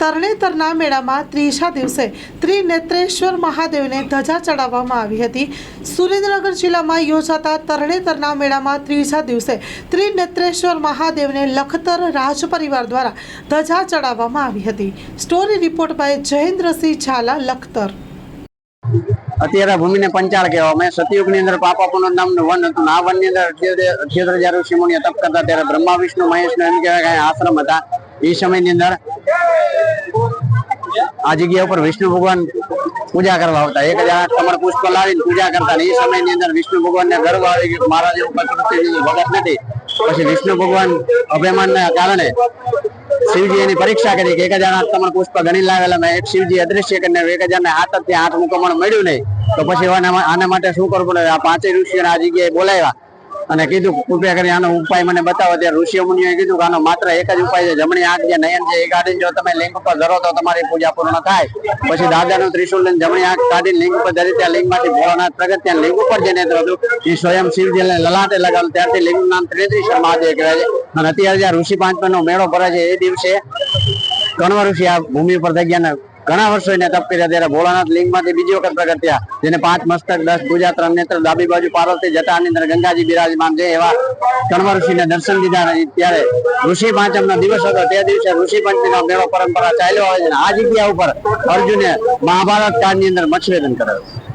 તરણેતરના મેળામાં ત્રીજા દિવસે ત્રિનેત્રેશ્વર મહાદેવને ધજા ચડાવવામાં આવી હતી. સુરેન્દ્રનગર જિલ્લામાં યોજાતા તરણેતરના મેળામાં ત્રીજા દિવસે ત્રિનેત્રેશ્વર મહાદેવને લખતર રાજ પરિવાર દ્વારા ધજા ચડાવવામાં આવી હતી. Story report by Jayendrasinh Zala, Lakhtar. અત્યારે ભૂમિને પંચાળ કહેવામાં સતયુગની અંદર પાપા પુનર વન હતું. આ વનની અંદર અઠ્યોતેર હજાર ઋષિ મુનિ તપ કરતા ત્યારે બ્રહ્મા, વિષ્ણુ મહેશ એમ કહેવાય આશ્રમ હતા. એ સમયની અંદર આ જગ્યા ઉપર વિષ્ણુ ભગવાન પૂજા કરવા આવતા. એક હજાર કમળ પુષ્પ લાવીને પૂજા કરતા એ એ સમયની અંદર વિષ્ણુ ભગવાન ને ગર્વ આવી ગયો મારા જેવું કોઈ ભગત નથી. પછી વિષ્ણુ ભગવાન અભિમાનના કારણે શિવજી એની પરીક્ષા કરી કે એક હજાર આઠ કમળ પુષ્પ ગણી લાવેલા મેં. એક શિવજી અદ્રશ્ય કરીને એક હજાર ને હાથથી આઠ મુકમણ મળ્યું નહીં. તો પછી આના આના માટે શું કરવું પડે? આ પાંચે ઋષિઓને આ જગ્યાએ બોલાવ્યા. અને કીધું કૃપયા કરી આનો ઉપાય મને બતાવો. ત્યારે ઋષિ મુનિઓએ કીધું કે આનો માત્ર એક જ ઉપાય છે. જમણી આંખ જે નયન છે, એ કાઢીને જો તમે લિંગ ઉપર ધરો તો તમારી પૂજા પૂર્ણ થાય. પછી દાદાનું ત્રિશુલ લઈને જમણી આંખ કાઢીને લિંગ ઉપર ધરી, ત્યાં લિંગમાંથી ભોળાનાથ પ્રગટ, ત્યાં લિંગ ઉપર જે નેત્ર હતું એ સ્વયં શિવજીને લલાટે લગાવ્યું ત્યારથી લિંગનું નામ ત્રિનેત્રેશ્વર મહાદેવ કહેવાય છે. અને અત્યારે જ્યાં ઋષિ પાંચમાનો મેળો ભરાય છે, એ દિવસે કણવ ઋષિ આ ભૂમિ પર થઈ ગયા ઘણા વર્ષો એને તપ કર્યા ત્યારે ભોળાનાથ લિંગમાંથી બીજી વખત પ્રગટ્યા જેને પાંચ મસ્તક, દસ પૂજા, ત્રણ નેત્ર, ડાબી બાજુ પાર્વતી જટાની અંદર ગંગાજી બિરાજમાન છે એવા કણવ ઋષિને દર્શન દીધા ત્યારે ઋષિ પાંચમ નો દિવસ હતો. તે દિવસે ઋષિ પંચમી નો મેળો પરંપરા ચાલ્યો આવે છે આ જગ્યા ઉપર અર્જુને મહાભારત કાળની અંદર મત્સ્યવેદન કરાવ્યું